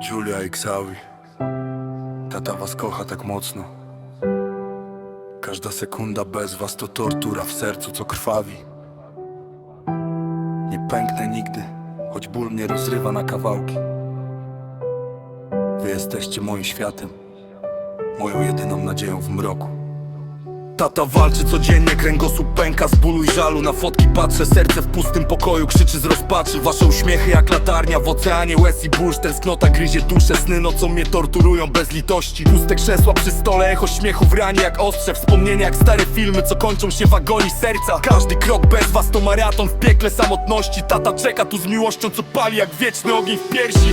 Julia i Xavi. Tata was kocha tak mocno. Każda sekunda bez was to tortura w sercu co krwawi. Nie pęknę nigdy, choć ból mnie rozrywa na kawałki. Wy jesteście moim światem Moją jedyną nadzieją w mroku Tata walczy codziennie, kręgosłup pęka z bólu i żalu. Na fotki patrzę, serce w pustym pokoju krzyczy z rozpaczy. Wasze uśmiechy jak latarnia w oceanie łez i burz. Tęsknota gryzie duszę, sny nocą mnie torturują bez litości. Puste krzesła przy stole, echo śmiechu w ranie jak ostrze. Wspomnienia jak stare filmy, co kończą się w agonii serca. Każdy krok bez was to maraton w piekle samotności. Tata czeka tu z miłością, co pali jak wieczny ogień w piersi.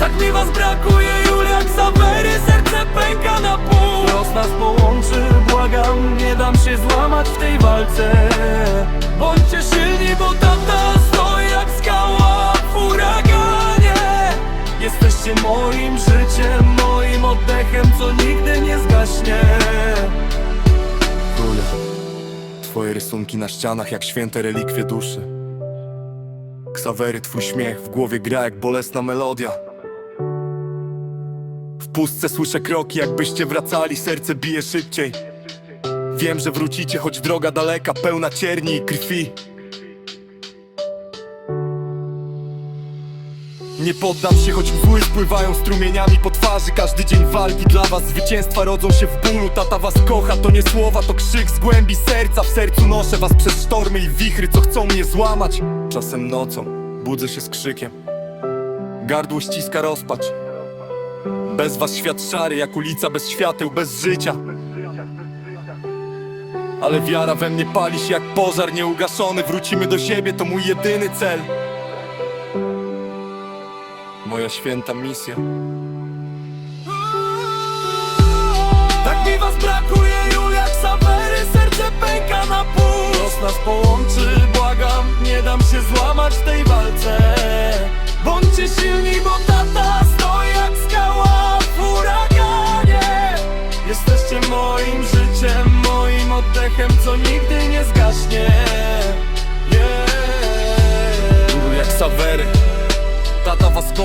Tak mi was brakuje, Julia Ksawery Jesteście moim życiem, moim oddechem Co nigdy nie zgaśnie. Króle, twoje rysunki na ścianach jak święte relikwie duszy. Ksawery, twój śmiech w głowie gra jak bolesna melodia. W pustce słyszę kroki, jakbyście wracali, serce bije szybciej. Wiem, że wrócicie, choć droga daleka, pełna cierni i krwi Nie poddam się, choć łzy spływają strumieniami po twarzy. Każdy dzień walki dla was, zwycięstwa rodzą się w bólu. Tata was kocha, to nie słowa, to krzyk z głębi serca. W sercu noszę was przez sztormy i wichry, co chcą mnie złamać. Czasem nocą budzę się z krzykiem. Gardło ściska rozpacz. Bez was świat szary, jak ulica bez świateł, bez życia. Ale wiara we mnie pali się jak pożar nieugaszony. Wrócimy do siebie, to mój jedyny cel Moja święta misja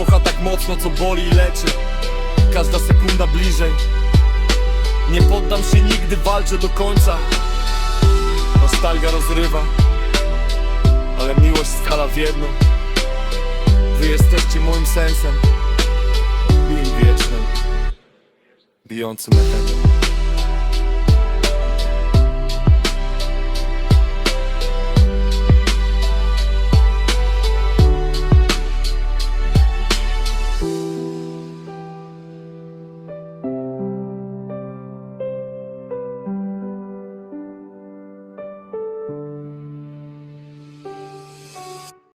kocha tak mocno, co boli i leczy. Każda sekunda bliżej. Nie poddam się nigdy, walczę do końca. Nostalgia rozrywa Ale miłość skala w jedno. Wy jesteście moim sensem Bim wiecznym Bijącym echem